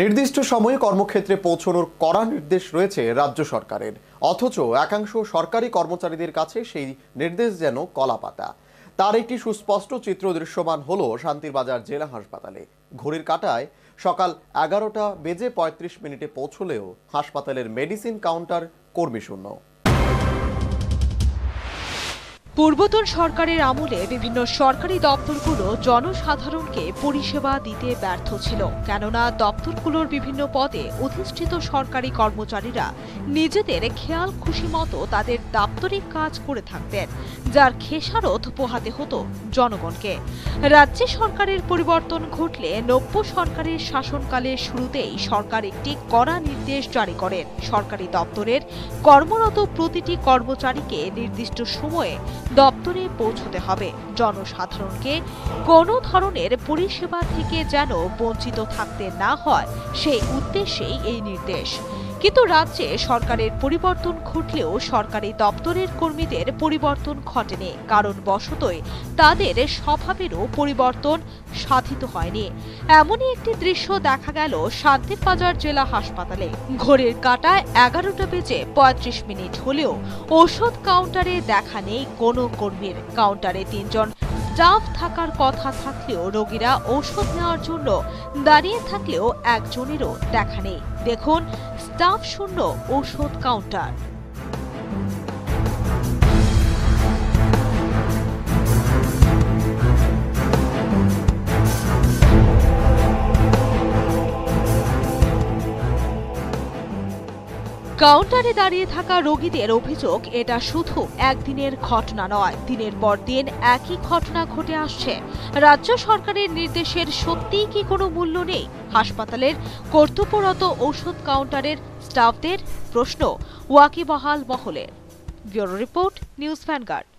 নির্দিষ্ট সময়ে কর্মক্ষেত্রে পৌঁছানোর কড়া নির্দেশ রয়েছে রাজ্য সরকারের। অথচ একাংশ সরকারি কর্মচারীদের কাছে সেই নির্দেশ যেন কলাপাতা। তার একটি সুস্পষ্ট চিত্র দৃশ্যমান হল শান্তিরবাজার জেলা হাসপাতালে। ঘড়ির কাটায় সকাল এগারোটা বেজে পঁয়ত্রিশ মিনিটে পৌঁছলেও হাসপাতালের মেডিসিন কাউন্টার কর্মীশূন্য পূর্বতন সরকারের আমলে বিভিন্ন সরকারি দপ্তরগুলো জনসাধারণকে পরিষেবা দিতে ব্যর্থ ছিল। কেননা দপ্তরগুলোর বিভিন্ন পদে অধিষ্ঠিত সরকারি কর্মচারীরা নিজেদের খেয়াল খুশি মতো তাদের দাপ্তরিক কাজ করে থাকতেন, যার খেসারত পোহাতে হতো জনগণকে। রাজ্যে সরকারের পরিবর্তন ঘটলে নব্য সরকারের শাসনকালের শুরুতেই সরকার একটি কড়া নির্দেশ জারি করেন। সরকারি দপ্তরের কর্মরত প্রতিটি কর্মচারীকে নির্দিষ্ট সময়ে দপ্তরে পৌঁছতে হবে। জনসাধারণকে কোনো ধরনের পরিষেবা থেকে যেন বঞ্চিত থাকতে না হয়, সেই উদ্দেশ্যেই এই নির্দেশ। কিন্তু রাজ্যে সরকারের পরিবর্তন ঘটলেও সরকারি দপ্তরের কর্মীদের পরিবর্তন ঘটেনি, কারণ বশতই তাদের স্বভাবেরও পরিবর্তন সাধিত হয়নি। এমনই একটি দৃশ্য দেখা গেল শান্তিরবাজার জেলা হাসপাতালে। ঘড়ির কাটায় এগারোটা বেজে পঁয়ত্রিশ মিনিট হলেও ওষুধ কাউন্টারে দেখা নেই কোনো কর্মীর। কাউন্টারে তিনজন স্টাফ থাকার কথা থাকলেও রোগীরা ওষুধ নেওয়ার জন্য দাঁড়িয়ে থাকলেও একজনেরও দেখা নেই। দেখুন, স্টাফ শূন্য ওষুধ কাউন্টার। কাউন্টারে দাঁড়িয়ে থাকা রোগীদের অভিযোগ, এটা শুধু একদিনের ঘটনা নয়, দিনের পর দিন একই ঘটনা ঘটে আসছে। রাজ্য সরকারের নির্দেশের সত্যিই কি কোনো মূল্য নেই? হাসপাতালের কর্তব্যরত ঔষধ কাউন্টারের স্টাফদের প্রশ্ন, ওয়াকিবহাল মহলের ব্যুরো রিপোর্ট, নিউজ ভ্যানগার্ড।